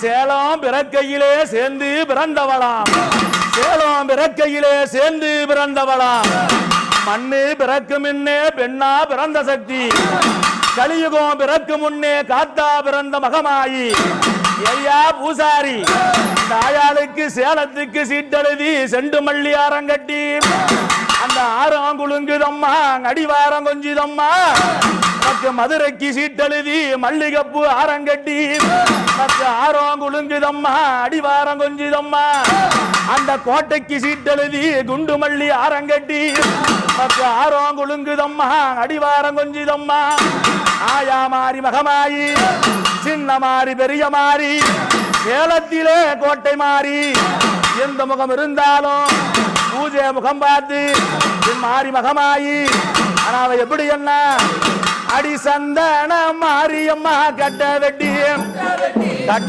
சேலம் பிறக்கையிலே சேர்ந்து பிறந்தவளாம். சேலம் பிறக்கையிலே சேர்ந்து பிறந்தவளாம். மண்ணு பிறக்கு முன்னே பெண்ணா பிறந்த சக்தி. கலியுகம் பிறக்கு முன்னே காத்தா பிறந்த மகமாயி. ஐயா பூசாரி தாயாளுக்கு சேலத்துக்கு சீட்டெழுதி செண்டு மல்லி ஆரங்கட்டி அந்த ஆரம் குலுங்குதம்மா அடிவாரம் கொஞ்சிதம்மா. உனக்கு மதுரைக்கு சீட்டெழுதி மல்லிகப்பு ஆரங்கட்டி. மற்ற ஆறாம் குழுங்குதம்மா அடிவாரம் கொஞ்சுதம்மா. அந்த கோட்டைக்கு சீட்டெழுதி குண்டு மல்லி ஆரங்கட்டி. மற்ற ஆறாம் குழுங்குதம்மா அடிவாரம் கொஞ்சுதம்மா. ஆயா மாறி மகமாயி சின்ன மாறி பெரிய மாறி. சேலத்திலே கோட்டை மாறி. எந்த முகம் இருந்தாலும் பூஜை முகம் பார்த்து மாறி மகமாயி. ஆனா அவ எப்படி என்ன? அடி சந்தன மாரியம்மா கட்ட வெட்டி. கட்ட